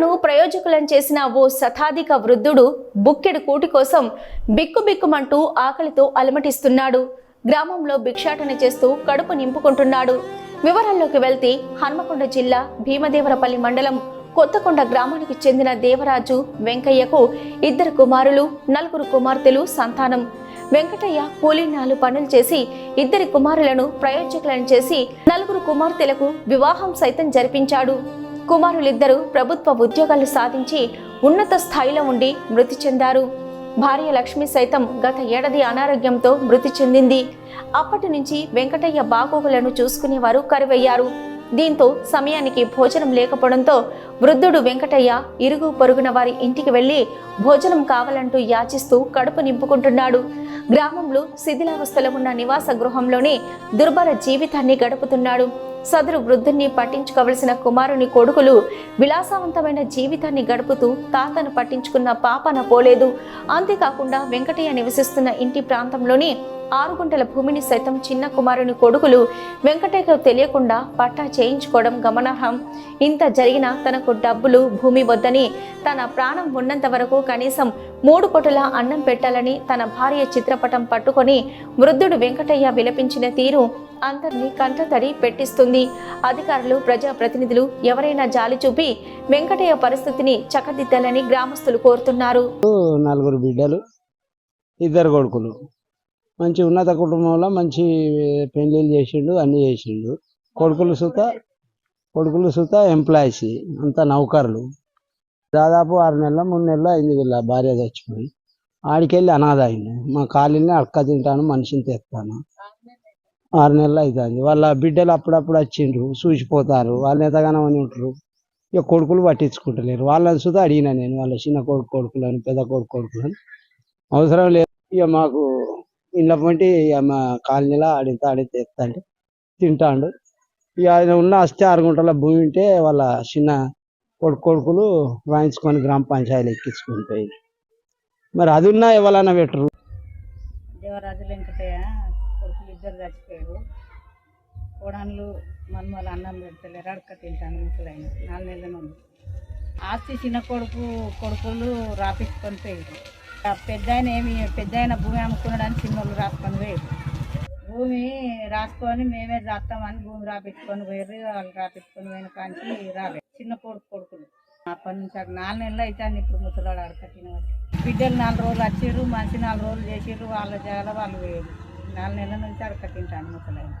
పేదలను ప్రయోజకులను చేసిన ఓ శతాధిక వృద్ధుడు బుక్కెడు కూటి కోసం బిక్కుబిక్కుమంటూ ఆకలితో అలమటిస్తున్నాడు. గ్రామంలో భిక్షాటన చేస్తూ కడుపు నింపుకుంటున్నాడు. వివరాల్లోకి వెళ్తే హన్మకొండ జిల్లా భీమదేవరపల్లి మండలం కొత్తకొండ గ్రామానికి చెందిన దేవరాజు వెంకయ్యకు ఇద్దరు కుమారులు నలుగురు కుమార్తెలు సంతానం. వెంకటయ్య కూలీనాలు పనులు చేసి ఇద్దరి కుమారులను ప్రయోజకులను చేసి నలుగురు కుమార్తెలకు వివాహం సైతం జరిపించాడు. కుమారులిద్దరూ ప్రభుత్వ ఉద్యోగాలు సాధించి ఉన్నత స్థాయిలో ఉండి మృతి చెందారు. భార్య లక్ష్మి సైతం గత ఏడాది అనారోగ్యంతో మృతి చెందింది. అప్పటి నుంచి వెంకటయ్య బాగోగులను చూసుకునేవారు కరువయ్యారు. దీంతో సమయానికి భోజనం లేకపోవడంతో వృద్ధుడు వెంకటయ్య ఇరుగు పొరుగున వారి ఇంటికి వెళ్ళి భోజనం కావాలంటూ యాచిస్తూ కడుపు నింపుకుంటున్నాడు. గ్రామంలో శిథిలావస్థలో ఉన్న నివాస గృహంలోనే దుర్భర జీవితాన్ని గడుపుతున్నాడు. సదరు వృద్ధుణ్ణి పట్టించుకోవలసిన కుమారుని కొడుకులు విలాసవంతమైన జీవితాన్ని గడుపుతూ తాతను పట్టించుకున్న పాపన పోలేదు అంతేకాకుండా వెంకటయ్య నివసిస్తున్న ఇంటి ప్రాంతంలోని ఆరు గుంటల భూమిని సైతం చిన్న కుమారుని కొడుకులు వెంకటయ్యకు తెలియకుండా పట్టా చేయించుకోవడం గమనార్హం. ఇంత జరిగినా తనకు డబ్బులు భూమి వద్దని తన ప్రాణం ఉన్నంత వరకు కనీసం మూడు పొటుల అన్నం పెట్టాలని తన భార్య చిత్రపటం పట్టుకొని వృద్ధుడు వెంకటయ్య విలపించిన తీరు అందరినీ కంటతడి పెట్టిస్తుంది. అధికారులు ప్రజాప్రతినిధులు ఎవరైనా జాలి చూపి వెంకటయ్య పరిస్థితిని చక్కదిద్దాలని గ్రామస్తులు కోరుతున్నారు. నలుగురు బిడ్డలు ఇద్దరు కొడుకులు. మంచి ఉన్నత కుటుంబంలో మంచి పెళ్ళిళ్ళు చేసిండు అన్నీ చేసిండు. కొడుకులు సుత కొడుకులు సుత ఎంప్లాయీస్ అంతా నౌకర్లు. దాదాపు ఆరు నెలల మూడు నెలలు అయింది వీళ్ళ భార్య చచ్చిపోయి. ఆడికెళ్ళి అనాథ అయింది మా కాలిని అక్క తింటాను మనిషిని తెస్తాను. ఆరు నెలలు అవుతుంది వాళ్ళ బిడ్డలు అప్పుడప్పుడు వచ్చిండ్రు చూసిపోతారు. వాళ్ళు ఎంతగానో అని ఉంటారు ఇక కొడుకులు పట్టించుకుంటలేరు. వాళ్ళని సుతా అడిగిన నేను వాళ్ళ చిన్న కొడుకు కొడుకులను పెద్ద కొడుకు కొడుకులను. అవసరం లేదు. ఇక మాకు ఇంట్లో పంటి మా కాలనీలో ఆడితే ఆడితే తెస్తాంటే తింటాడు. ఇక ఆయన ఉన్న అస్తే ఆరు గుంటల భూమి ఉంటే వాళ్ళ చిన్న కొడుకు కొడుకులు రాయించుకొని గ్రామ పంచాయతీ ఎక్కించుకొని పోయి మరి అది ఉన్నా ఎవరన్నా పెట్టరు. దేవరాజు వెంకటయ్య కొడుకులు ఇద్దరు చచ్చిపోయారు. కోడన్లు మనమల అన్నం పెడతలేరు. అడక తింటాను ముసలైన నాలుగు నెలల నుండి ఆస్తి చిన్న కొడుకు కొడుకులు రాపించుకొని పోయారు పెద్ద ఆయన ఏమి పెద్ద ఆయన భూమి అమ్ముకున్నాడని చిన్నోళ్ళు రాసుకొని పోయారు భూమి రాసుకొని మేమే రాస్తామని భూమి రాపించుకొని పోయారు. వాళ్ళు రాపించుకొని పోయిన కాంచి రాలేదు. చిన్న కొడుకు కొడుకులు. అప్పటి నుంచి అక్కడ నాలుగు నెలలు అవుతాను ఇప్పుడు ముసలాడు అడక బిడ్డలు నాలుగు రోజులు వచ్చారు మనిషి నాలుగు రోజులు చేసారు వాళ్ళ జాగాలో వాళ్ళు పోయారు. నాలుగు నెలల నుంచి అడక ముసలాడు